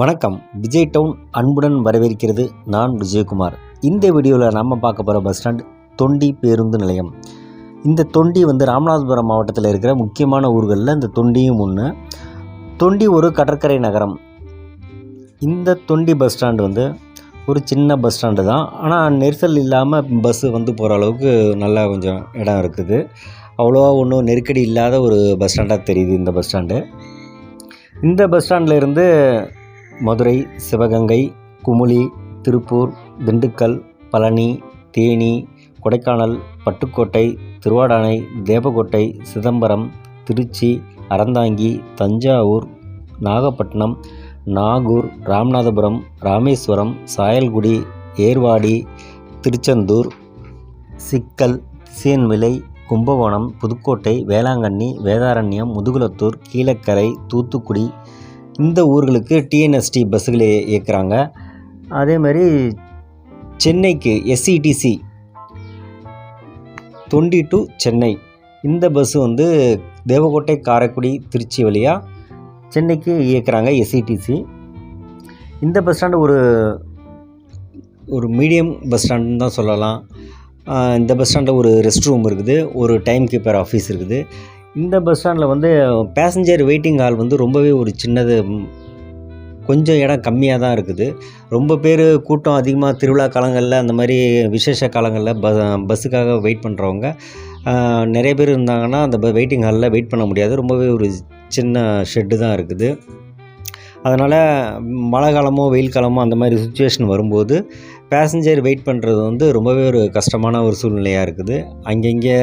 வணக்கம். விஜய் டவுன் அன்புடன் வரவேற்கிறது நான் விஜயகுமார். இந்த வீடியோவில் நம்ம பார்க்க போகிற பஸ் ஸ்டாண்ட் தொண்டி பேருந்து நிலையம். இந்த தொண்டி வந்து ராமநாதபுரம் மாவட்டத்தில் இருக்கிற முக்கியமான ஊர்களில் இந்த தொண்டியும் ஒன்று தொண்டி ஒரு கடற்கரை நகரம். இந்த தொண்டி பஸ் ஸ்டாண்டு வந்து ஒரு சின்ன பஸ் ஸ்டாண்டு தான். ஆனால் நெரிசல் இல்லாமல் பஸ்ஸு வந்து போகிற அளவுக்கு நல்லா கொஞ்சம் இடம் இருக்குது. அவ்வளோவா ஒன்றும் நெருக்கடி இல்லாத ஒரு பஸ் ஸ்டாண்டாக தெரியுது இந்த பஸ் ஸ்டாண்டு இந்த பஸ் ஸ்டாண்ட்லேருந்து மதுரை சிவகங்கை குமுளி திருப்பூர் திண்டுக்கல் பழனி தேனி கொடைக்கானல் பட்டுக்கோட்டை திருவாடானை தேவக்கோட்டை சிதம்பரம் திருச்சி அறந்தாங்கி தஞ்சாவூர் நாகப்பட்டினம் நாகூர் ராமநாதபுரம் ராமேஸ்வரம் சாயல்குடி ஏர்வாடி திருச்செந்தூர் சிக்கல் சீன்விலை கும்பகோணம் புதுக்கோட்டை வேளாங்கண்ணி வேதாரண்யம் முதுகுலத்தூர் கீழக்கரை தூத்துக்குடி இந்த ஊர்களுக்கு டிஎன்எஸ்டி பஸ்ஸுகளை இயக்குறாங்க. அதே மாதிரி சென்னைக்கு எஸ்சிடிசி தொண்டி டு சென்னை. இந்த பஸ்ஸு வந்து தேவகோட்டை காரைக்குடி திருச்சி வழியாக சென்னைக்கு இயக்குறாங்க எஸ்சிடிசி இந்த பஸ் ஸ்டாண்டு ஒரு ஒரு மீடியம் பஸ் ஸ்டாண்டுன்னு தான் சொல்லலாம். இந்த பஸ் ஸ்டாண்டில் ஒரு ரெஸ்ட் ரூம் இருக்குது ஒரு டைம் கீப்பர் ஆஃபீஸ் இருக்குது. இந்த பஸ் ஸ்டாண்டில் வந்து பேசஞ்சர் வெயிட்டிங் ஹால் வந்து ரொம்பவே ஒரு சின்னது கொஞ்சம் இடம் கம்மியாக தான் இருக்குது. ரொம்ப பேர் கூட்டம் அதிகமாக திருவிழா காலங்களில் அந்த மாதிரி விசேஷ காலங்களில் ப பஸ்ஸுக்காக வெயிட் பண்ணுறவங்க நிறைய பேர் இருந்தாங்கன்னா அந்த வெயிட்டிங் ஹாலில் வெயிட் பண்ண முடியாது. ரொம்பவே ஒரு சின்ன ஷெட்டு தான் இருக்குது. அதனால் மழை காலமோ வெயில் காலமோ அந்த மாதிரி சுச்சுவேஷன் வரும்போது பேசஞ்சர் வெயிட் பண்ணுறது வந்து ரொம்பவே ஒரு கஷ்டமான ஒரு சூழ்நிலையாக இருக்குது. அங்கங்கே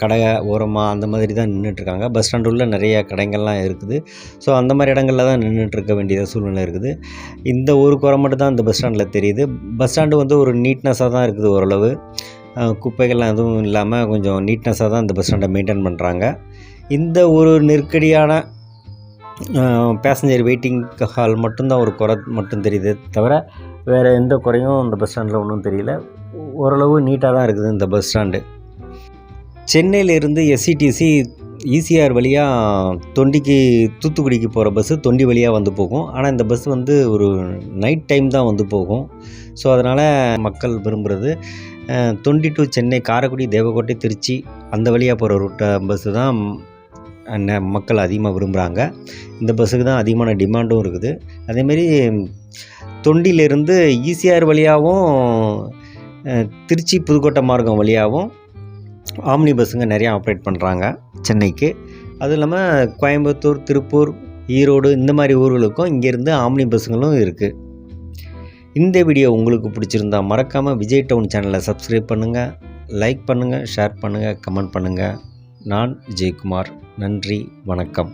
கடை ஓரமாக அந்த மாதிரி தான் நின்றுட்டுருக்காங்க பஸ் ஸ்டாண்டு உள்ள நிறைய கடைங்கள்லாம் இருக்குது. ஸோ அந்த மாதிரி இடங்களில் தான் நின்றுட்டுருக்க வேண்டிய சூழ்நிலை இருக்குது. இந்த ஒரு குறை மட்டும் தான் இந்த பஸ் ஸ்டாண்டில் தெரியுது. பஸ் ஸ்டாண்டு வந்து ஒரு நீட்னஸாக தான் இருக்குது ஓரளவு. குப்பைகள்லாம் எதுவும் இல்லாமல் கொஞ்சம் நீட்னஸாக தான் இந்த பஸ் ஸ்டாண்டை மெயின்டைன் பண்ணுறாங்க இந்த ஒரு நெருக்கடியான பேசஞ்சர் வெயிட்டிங் ஹால் மட்டும்தான் ஒரு குறை மட்டும் தெரியுது தவிர வேறு எந்த குறையும் இந்த பஸ் ஸ்டாண்டில் ஒன்றும் தெரியல. ஓரளவு நீட்டாக தான் இருக்குது இந்த பஸ் ஸ்டாண்டு சென்னையிலேருந்து எஸ்சிடிசி ஈசிஆர் வழியாக தொண்டிக்கு தூத்துக்குடிக்கு போகிற பஸ்ஸு தொண்டி வழியாக வந்து போகும். ஆனால் இந்த பஸ் வந்து ஒரு நைட் டைம் தான் வந்து போகும். ஸோ அதனால் மக்கள் விரும்புகிறது தொண்டி டு சென்னை காரைக்குடி தேவக்கோட்டை திருச்சி அந்த வழியாக போகிற ரூட்டை பஸ்ஸு தான் மக்கள் அதிகமாக விரும்புகிறாங்க இந்த பஸ்ஸுக்கு தான் அதிகமான டிமாண்டும் இருக்குது. அதேமாரி தொண்டியிலேருந்து ஈசிஆர் வழியாகவும் திருச்சி புதுக்கோட்டை மார்க்கம் வழியாகவும் ஆம்னி பஸ்ஸுங்க நிறையா ஆப்ரேட் பண்ணுறாங்க சென்னைக்கு. அதுவும் இல்லாமல் கோயம்புத்தூர் திருப்பூர் ஈரோடு இந்த மாதிரி ஊர்களுக்கும் இங்கேருந்து ஆம்னி பஸ்ஸுங்களும் இருக்குது இந்த வீடியோ உங்களுக்கு பிடிச்சிருந்தா மறக்காமல் விஜய் டவுன் சேனலை சப்ஸ்கிரைப் பண்ணுங்கள் லைக் பண்ணுங்கள் ஷேர் பண்ணுங்கள் கமெண்ட் பண்ணுங்கள் நான் ஜெயக்குமார். நன்றி வணக்கம்.